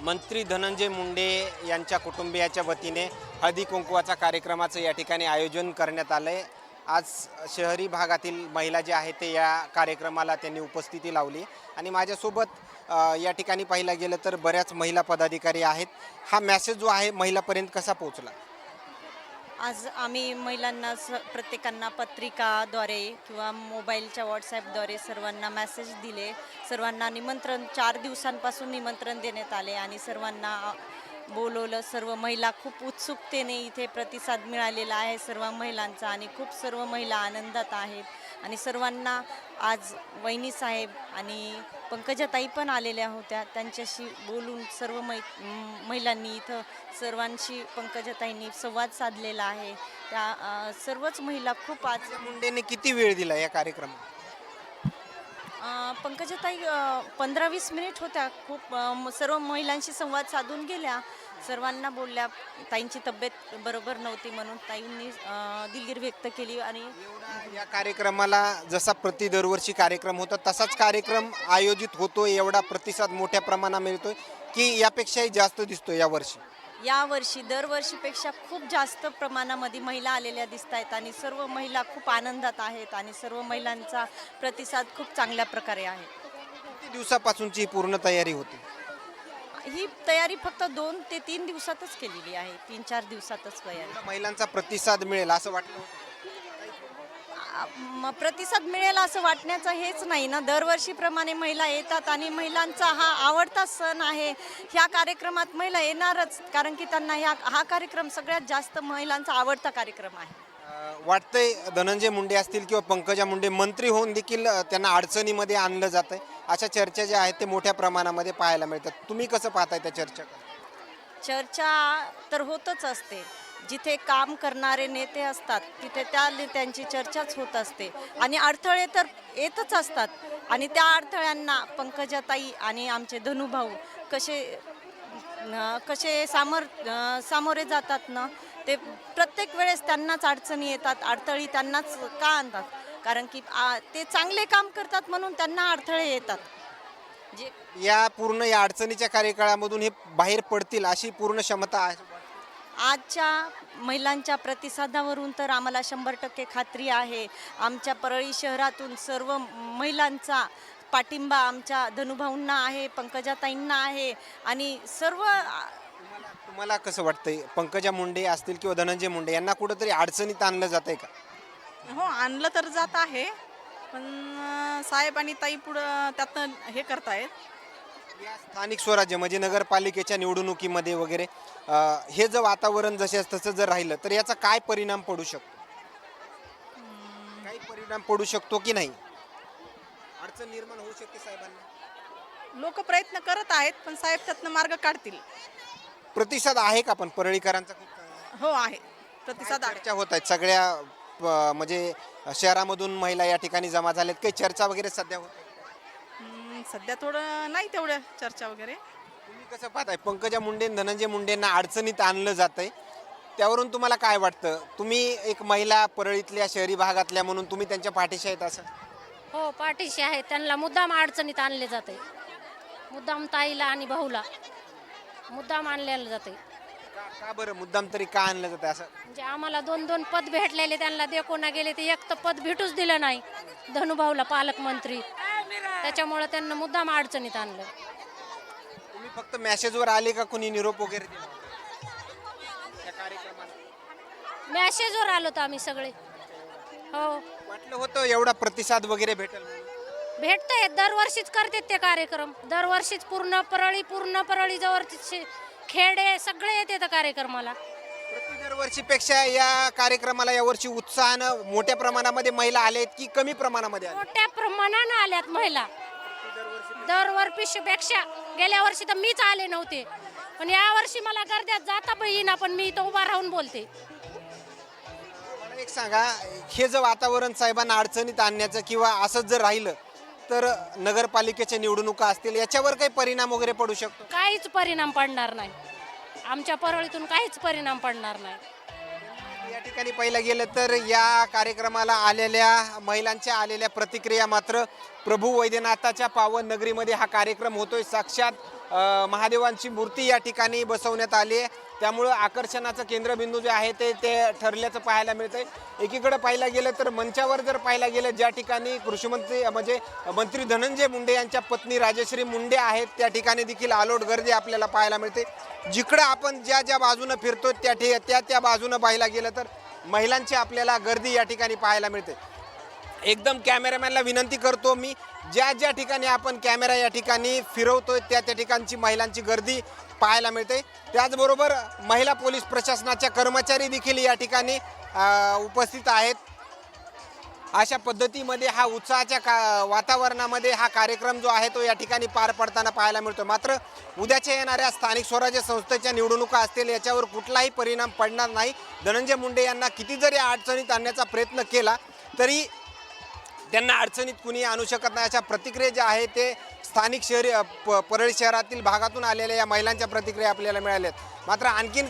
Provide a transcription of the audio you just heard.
मंत्री धनंजय मुंडे यांच्या कुटुंबियाच्या वतीने हळदी कुंकवाचा कार्यक्रमाचं या ठिकाणी आयोजन करण्यात आलं आहे आज शहरी भागातील महिला जे आहेत ते या कार्यक्रमाला त्यांनी उपस्थिती लावली. आणि माझ्यासोबत या ठिकाणी पाहिलं गेलं तर बऱ्याच महिला पदाधिकारी आहेत. हा मॅसेज जो आहे महिलापर्यंत कसा पोहोचला? आज आम्ही महिलांना स प्रत्येकांना पत्रिकाद्वारे किंवा मोबाईलच्या व्हॉट्सॲपद्वारे सर्वांना मेसेज दिले. सर्वांना निमंत्रण चार दिवसांपासून निमंत्रण देण्यात आले आणि सर्वांना बोलवलं. सर्व महिला खूप उत्सुकतेने इथे प्रतिसाद मिळालेला आहे. सर्व महिलांचा आणि खूप सर्व महिला आनंदात आहेत. आणि सर्वांना आज वहिनी साहेब आणि पंकजाताई पण आलेल्या होत्या. त्यांच्याशी बोलून सर्व मै महिलांनी इथं सर्वांशी पंकजाताईंनी संवाद साधलेला आहे. त्या सर्वच महिला खूप आज मुंडेने किती वेळ दिला या कार्यक्रमात? पंकजाताई पंधरा वीस मिनिट होत्या. खूप म- सर्व महिलांशी संवाद साधून गेल्या. सर्वांना बोलल्या. ताईंची तब्येत बरोबर नव्हती म्हणून ताईंनी अ, दिलगिरी व्यक्त केली आणि या कार्यक्रमाला जसा प्रति दरवर्षी कार्यक्रम होता तसाच कार्यक्रम आयोजित होतोय एवढा प्रतिसाद मोठ्या प्रमाणात मिळतोय की यापेक्षाही जास्त दिसतोय यावर्षी यावर्षी दरवर्षीपेक्षा खूप जास्त प्रमाणामध्ये महिला आलेल्या दिसत आहेत आणि सर्व महिला खूप आनंदात आहेत आणि सर्व महिलांचा प्रतिसाद खूप चांगल्या प्रकारे आहे. किती दिवसापासूनची पूर्ण तयारी होती? ही तयारी फक्त दोन ते तीन दिवसातच केलेली आहे. तीन चार दिवसातच तयारी. महिलांचा प्रतिसाद मिळेल असं वाटलं होतं? प्रतिसाद मिळेल असं वाटण्याचं हेच नाही ना. दरवर्षीप्रमाणे महिला येतात आणि महिलांचा हा आवडता सण आहे. ह्या कार्यक्रमात महिला येणारच कारण की त्यांना ह्या हा कार्यक्रम सगळ्यात जास्त महिलांचा आवडता कार्यक्रम आहे. वाटतंय धनंजय मुंडे असतील किंवा पंकजा मुंडे मंत्री होऊन देखील त्यांना अडचणीमध्ये आणलं जात आहे अशा चर्चा ज्या आहेत ते मोठ्या प्रमाणामध्ये पाहायला मिळतात. तुम्ही कसं पाहताय त्या चर्चा चर्चा तर होतच असते. जिथे काम करणारे नेते असतात तिथे त्या नेत्यांची चर्चाच होत असते. आणि अडथळे तर येतच असतात. आणि त्या अडथळ्यांना पंकजाताई आणि आमचे धनुभाऊ कसे कसे सामोर सामोरे जातात ना ते प्रत्येक वेळेस त्यांनाच अडचणी येतात अडथळी त्यांनाच का आणतात? कारण की आ, ते चांगले काम करतात म्हणून त्यांना अडथळे येतात. जे या पूर्ण या अडचणीच्या कार्यकाळामधून हे बाहेर पडतील अशी पूर्ण क्षमता आहे. आजच्या महिलांच्या प्रतिसादावरून तर आम्हाला शंभर टक्के खात्री आहे. आमच्या परळी शहरातून सर्व महिलांचा पाठिंबा आमच्या धनुभाऊंना आहे पंकजाताईंना आहे आणि सर्व तुम्हाला तुम्हाला कसं वाटतंय? पंकजा मुंडे असतील किंवा धनंजय मुंडे यांना कुठंतरी अडचणीत आणलं जात आहे का? हो आणलं तर जात आहे. पण साहेब आणि ताई पुढं त्यातनं हे करतायत. या स्थानिक स्वराज्य म्हणजे नगरपालिकेच्या निवडणुकीमध्ये वगैरे अं, हे जर वातावरण जसे तसं जर राहिलं तर याचा काय परिणाम पडू शकतो? काही परिणाम पडू शकतो की नाही? अडचण निर्माण होऊ शकते साहेबांना? लोक प्रयत्न करत आहेत पण साहेब त्यातनं मार्ग काढतील. प्रतिसाद आहे का पण? परळीकरांचा खूप? हो आहे. प्रतिसाद आहे. चर्चा होत आहेत. सगळ्या प- म्हणजे शहरामधून महिला या ठिकाणी जमा झाल्यात. काही चर्चा वगैरे सध्या होत आहे? सध्या थोडं नाही तेवढं चर्चा वगैरे. तुम्ही कसं पाहताय पंकजा मुंडे धनंजय मुंडेंना अडचणीत आणलं जात आहे त्यावरून तुम्हाला काय वाटतं? तुम्ही एक महिला परळीतल्या शहरी भागातल्या म्हणून तुम्ही त्यांच्या पाठीशी आहेत असं? हो पाठीशी आहे. त्यांना मुद्दाम अडचणीत आणले जाते मुद्दाम ताईला आणि भाऊला मुद्दाम आणलेलं जाते का का बरं मुद्दाम तरी का आणलं जातं असं? म्हणजे आम्हाला दोन दोन पद भेटलेले त्यांना देखोना गेले ते एक तर पद भेटूच दिलं नाही. धनुभाऊला पालकमंत्री. त्याच्यामुळे त्यांना मुद्दाम अडचणीत आणलं. तुम्ही फक्त मेसेजवर आले का कोणी निरोप वगैरे दिला? त्या कार्यक्रमाला. मॅसेजवर आलो तर आम्ही सगळे. हो. वाटलं होतं एवढा प्रतिसाद वगैरे भेटेल म्हणून. भेटतंय. दरवर्षीच करतात ते कार्यक्रम. दरवर्षीच पूर्ण परळी पूर्ण परळी जवळचे खेडे सगळे येते त्या कार्यक्रमाला. दरवर्षीपेक्षा या कार्यक्रमाला यावर्षी उत्साहानं मोठ्या प्रमाणामध्ये महिला आल्या आहेत की कमी प्रमाणामध्ये आल्या मोठ्या प्रमाणानं आल्यात महिला. दरवर्षीपेक्षा गेल्या वर्षी तर मीच आले नव्हते. पण या वर्षी मला गर्द्यात जाता पण येईना पण मी इथं उभा राहून बोलते. मला एक सांगा हे जर वातावरण साहेबांना अडचणीत आणण्याचं किंवा असंच जर राहिलं तर नगरपालिकेच्या निवडणुका असतील याच्यावर काही परिणाम वगैरे पडू शकतो? काहीच परिणाम पडणार नाही. आमच्या परळीतून काहीच परिणाम पडणार नाही. या ठिकाणी पाहिलं गेलं तर या कार्यक्रमाला आलेल्या महिलांच्या आलेल्या प्रतिक्रिया मात्र प्रभू वैद्यनाथाच्या पावन नगरीमध्ये हा कार्यक्रम होतोय. साक्षात अ, महादेवांची मूर्ती या ठिकाणी बसवण्यात आली आहे. त्यामुळं आकर्षणाचं केंद्रबिंदू जे आहे ते ते ठरल्याचं पाहायला मिळतंय. एकीकडे पाहायला गेलं तर मंचावर जर पाहायला गेलं ज्या ठिकाणी कृषीमंत्री म्हणजे मंत्री धनंजय मुंडे यांच्या पत्नी राजश्री मुंडे आहेत त्या ठिकाणी देखील आलोट गर्दी आपल्याला पाहायला मिळते. जिकडं आपण ज्या ज्या बाजूनं फिरतो त्या ठि त्या त्या बाजूनं पाहायला गेलं तर महिलांची आपल्याला गर्दी या ठिकाणी पाहायला मिळते. एकदम कॅमेरामॅनला विनंती करतो मी ज्या ज्या ठिकाणी आपण कॅमेरा या ठिकाणी फिरवतोय त्या त्या ठिकाणची महिलांची गर्दी पाहायला मिळते. त्याचबरोबर महिला पोलीस प्रशासनाच्या कर्मचारी देखील या ठिकाणी उपस्थित आहेत. अशा पद्धतीमध्ये हा उत्साहाच्या का वातावरणामध्ये हा कार्यक्रम जो आहे तो या ठिकाणी पार पडताना पाहायला मिळतो. मात्र उद्याच्या येणाऱ्या स्थानिक स्वराज्य संस्थेच्या निवडणुका असतील याच्यावर कुठलाही परिणाम पडणार नाही. धनंजय मुंडे यांना किती जरी अडचणीत आणण्याचा प्रयत्न केला तरी त्यांना अडचणीत कुणी आणू शकत नाही. अशा प्रतिक्रिया ज्या आहेत ते स्थानिक शहरी प- परळी शहरातील भागातून आलेल्या या महिलांच्या प्रतिक्रिया आपल्याला मिळाल्यात. मात्र आणखीन